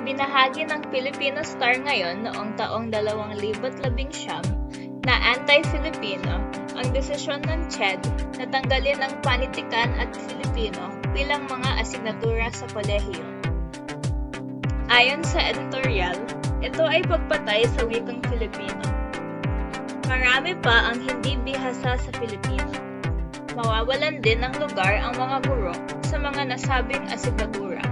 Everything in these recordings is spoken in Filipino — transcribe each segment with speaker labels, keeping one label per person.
Speaker 1: Binahagi ng Filipino Star ngayon noong taong 2019 na anti-Filipino ang desisyon ng CHED na tanggalin ang panitikan at Filipino bilang mga asignatura sa kolehiyo. Ayon sa editorial, ito ay pagpatay sa wikang Filipino. Marami pa ang hindi bihasa sa Filipino. Mawawalan din ng lugar ang mga guro sa mga nasabing asignatura,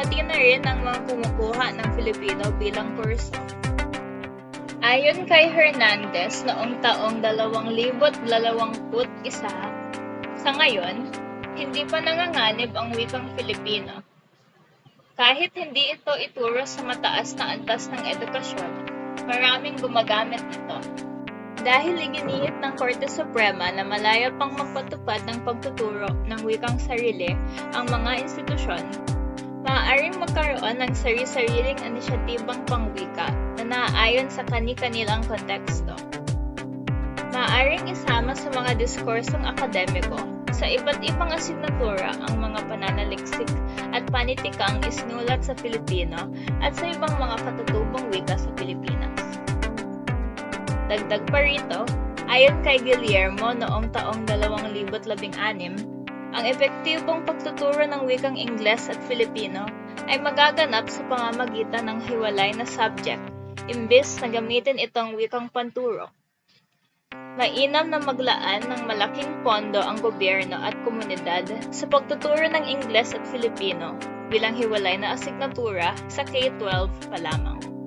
Speaker 1: pati na rin ang mga kumukuha ng Filipino bilang kurso. Ayon kay Hernandez noong taong 2021, sa ngayon, hindi pa nanganganib ang wikang Filipino. Kahit hindi ito ituro sa mataas na antas ng edukasyon, maraming gumagamit nito. Dahil iginihit ng Korte Suprema na malaya pang magpatupad ng pagtuturo ng wikang sarili ang mga institusyon, maaaring magkaroon ng sari-sariling inisyatibang pangwika na naaayon sa kani-kanilang konteksto. Maaaring isama sa mga diskursong akademiko sa iba't ibang asignatura ang mga pananaliksik at panitikang isinulat sa Filipino at sa ibang mga katutubong wika sa Pilipinas. Dagdag pa rito, ayon kay Guillermo noong taong 2016, ang epektibong pagtuturo ng wikang Ingles at Filipino ay magaganap sa pamamagitan ng hiwalay na subject imbes na gamitin itong wikang panturo. Mainam na maglaan ng malaking pondo ang gobyerno at komunidad sa pagtuturo ng Ingles at Filipino bilang hiwalay na asignatura sa K-12 pa lamang.